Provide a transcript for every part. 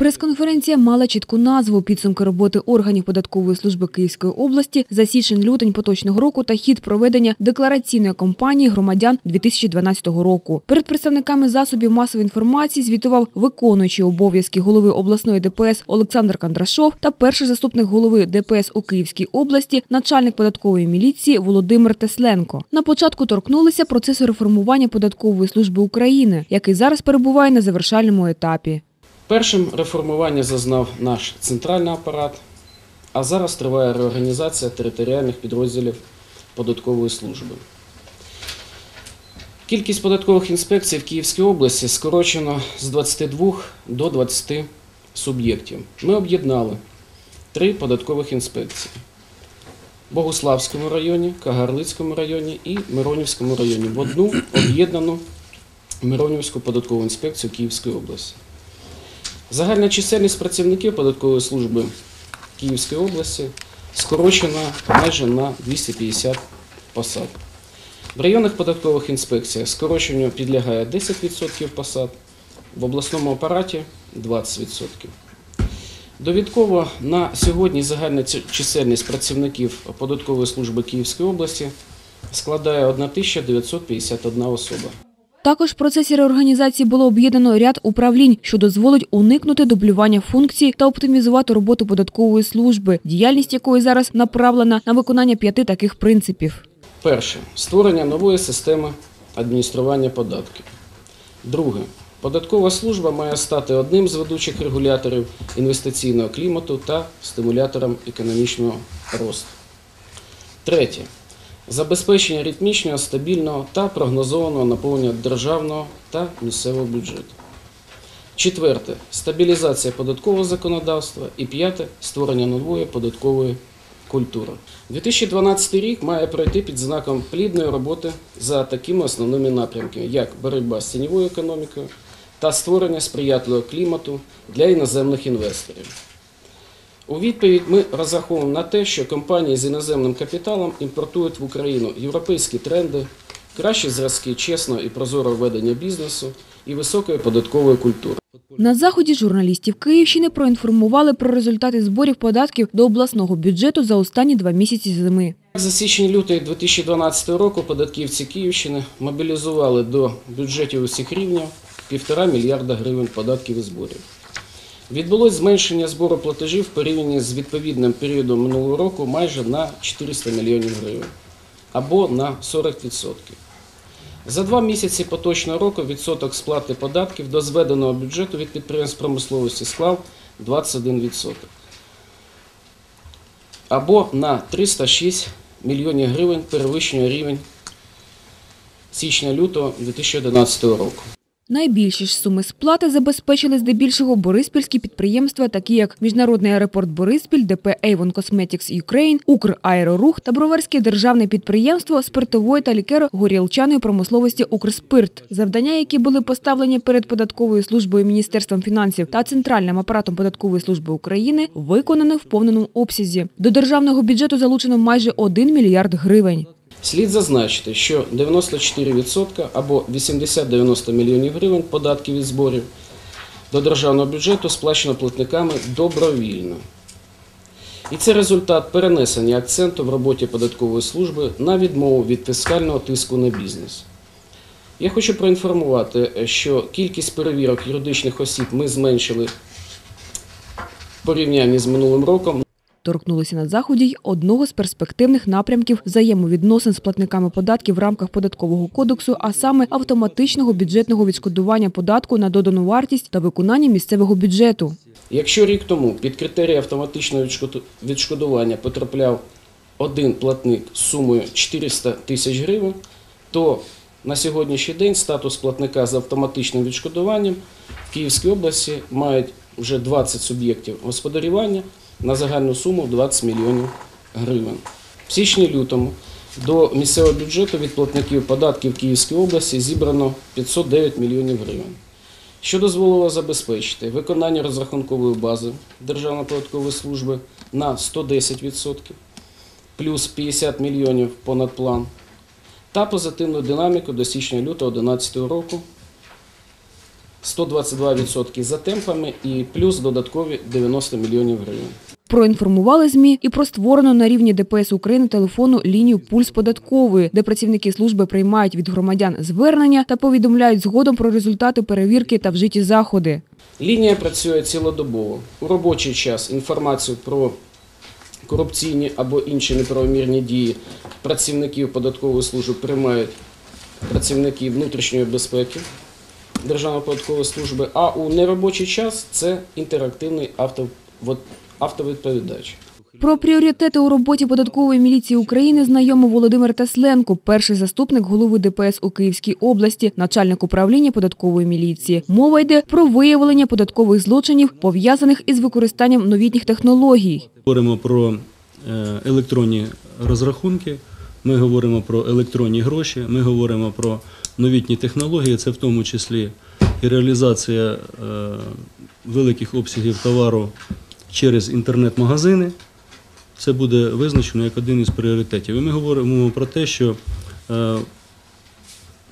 Прес-конференція мала чітку назву підсумки роботи органів податкової служби Київської області за січень-лютень поточного року та хід проведення деклараційної кампанії громадян 2012 року. Перед представниками засобів масової інформації звітував виконуючий обов'язки голови обласної ДПС Олександр Кондрашов та перший заступник голови ДПС у Київській області, начальник податкової міліції Володимир Тесленко. На початку торкнулися процесу реформування податкової служби України, який зараз перебуває на завершальному етапі. Першим реформування зазнав наш центральний апарат, а зараз триває реорганізація територіальних підрозділів податкової служби. Кількість податкових інспекцій в Київській області скорочено з 22 до 20 суб'єктів. Ми об'єднали три податкових інспекції в Богуславському районі, Кагарлицькому районі і Миронівському районі в одну об'єднану Миронівську податкову інспекцію Київської області. Загальна чисельність працівників податкової служби Київської області скорочена майже на 250 посад. В районних податкових інспекціях скороченню підлягає 10% посад, в обласному апараті 20%. Довідково на сьогодні загальна чисельність працівників податкової служби Київської області складає 1951 особа. Також в процесі реорганізації було об'єднано ряд управлінь, що дозволить уникнути дублювання функцій та оптимізувати роботу податкової служби, діяльність якої зараз направлена на виконання п'яти таких принципів. Перше створення нової системи адміністрування податків. Друге. Податкова служба має стати одним з ведучих регуляторів інвестиційного клімату та стимулятором економічного росту. Третє. Забезпечення ритмічного, стабільного та прогнозованого наповнення державного та місцевого бюджету. Четверте стабілізація податкового законодавства. І п'яте створення нової податкової культури. 2012 рік має пройти під знаком плідної роботи за такими основними напрямками, як боротьба з тіньовою економікою та створення сприятливого клімату для іноземних інвесторів. У відповідь ми розраховуємо на те, що компанії з іноземним капіталом імпортують в Україну європейські тренди, кращі зразки чесного і прозорого ведення бізнесу і високої податкової культури. На заході журналістів Київщини проінформували про результати зборів податків до обласного бюджету за останні два місяці зими. За січень-лютий 2012 року податківці Київщини мобілізували до бюджетів усіх рівнів півтора мільярда гривень податків і зборів. Відбулось зменшення збору платежів порівнянні з відповідним періодом минулого року майже на 400 мільйонів гривень або на 40%. За два місяці поточного року відсоток сплати податків до зведеного бюджету від підприємств промисловості склав 21% або на 306 мільйонів гривень перевищення рівень січня-лютого 2011 року. Найбільші ж суми сплати забезпечили здебільшого бориспільські підприємства, такі як Міжнародний аеропорт Бориспіль, ДП Avon Cosmetics Ukraine, Украерорух та Броварське державне підприємство спиртової та лікеро-горілчаної промисловості Укрспирт, завдання, які були поставлені перед податковою службою Міністерством фінансів та центральним апаратом податкової служби України, виконано в повному обсязі. До державного бюджету залучено майже 1 мільярд гривень. Слід зазначити, що 94% або 80-90 мільйонів гривень податків і зборів до державного бюджету сплачено платниками добровільно. І це результат перенесення акценту в роботі податкової служби на відмову від фіскального тиску на бізнес. Я хочу проінформувати, що кількість перевірок юридичних осіб ми зменшили в порівнянні з минулим роком Торкнулися на заході й одного з перспективних напрямків взаємовідносин з платниками податків в рамках податкового кодексу, а саме автоматичного бюджетного відшкодування податку на додану вартість та виконання місцевого бюджету. Якщо рік тому під критерії автоматичного відшкоду- відшкодування потрапляв один платник з сумою 400 тисяч гривень, то на сьогоднішній день статус платника з автоматичним відшкодуванням в Київській області мають вже 20 суб'єктів господарювання на загальну суму 20 мільйонів гривень. В січні-лютому до місцевого бюджету від платників податків Київської області зібрано 509 мільйонів гривень що дозволило забезпечити виконання розрахункової бази Державної податкової служби на 110%, плюс 50 мільйонів понад план, та позитивну динаміку до січня-лютого 2011 року 122% за темпами і плюс додаткові 90 мільйонів гривень. Проінформували ЗМІ і про створену на рівні ДПС України телефонну лінію «Пульс податкової», де працівники служби приймають від громадян звернення та повідомляють згодом про результати перевірки та вжиті заходи. Лінія працює цілодобово. У робочий час інформацію про корупційні або інші неправомірні дії працівників податкової служби приймають працівники внутрішньої безпеки Державної податкової служби, а у неробочий час це інтерактивний авто, вот- автовідповідач. Про пріоритети у роботі податкової міліції України знайомий Володимир Тесленко, перший заступник голови ДПС у Київській області, начальник управління податкової міліції. Мова йде про виявлення податкових злочинів, пов'язаних із використанням новітніх технологій. говоримо про е, електронні розрахунки, ми говоримо про електронні гроші, ми говоримо про новітні технології, це в тому числі і реалізація е, великих обсягів товару через інтернет-магазини. Це буде визначено як один із пріоритетів. І ми говоримо про те, що е,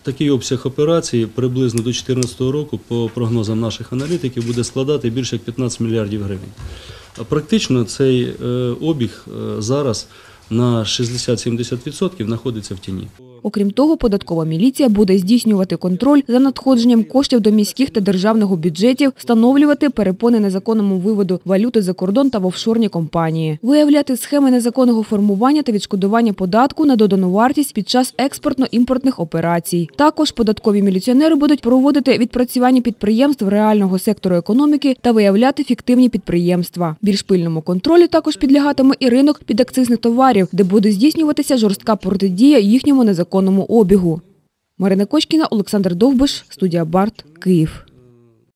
такий обсяг операцій приблизно до 2014 року, по прогнозам наших аналітиків, буде складати більше як 15 мільярдів гривень. Практично цей е, обіг е, зараз на 60-70% знаходиться в тіні. Окрім того, податкова міліція буде здійснювати контроль за надходженням коштів до міських та державного бюджетів, встановлювати перепони незаконному виводу валюти за кордон та в офшорні компанії, виявляти схеми незаконного формування та відшкодування податку на додану вартість під час експортно-імпортних операцій. Також податкові міліціонери будуть проводити відпрацювання підприємств реального сектору економіки та виявляти фіктивні підприємства. Більш пильному контролю також підлягатиме і ринок підакцизних товарів, де буде здійснюватися жорстка протидія їхньому незаконному обігу. Марина Кочкіна, Олександр Довбиш, студія Барт, Київ.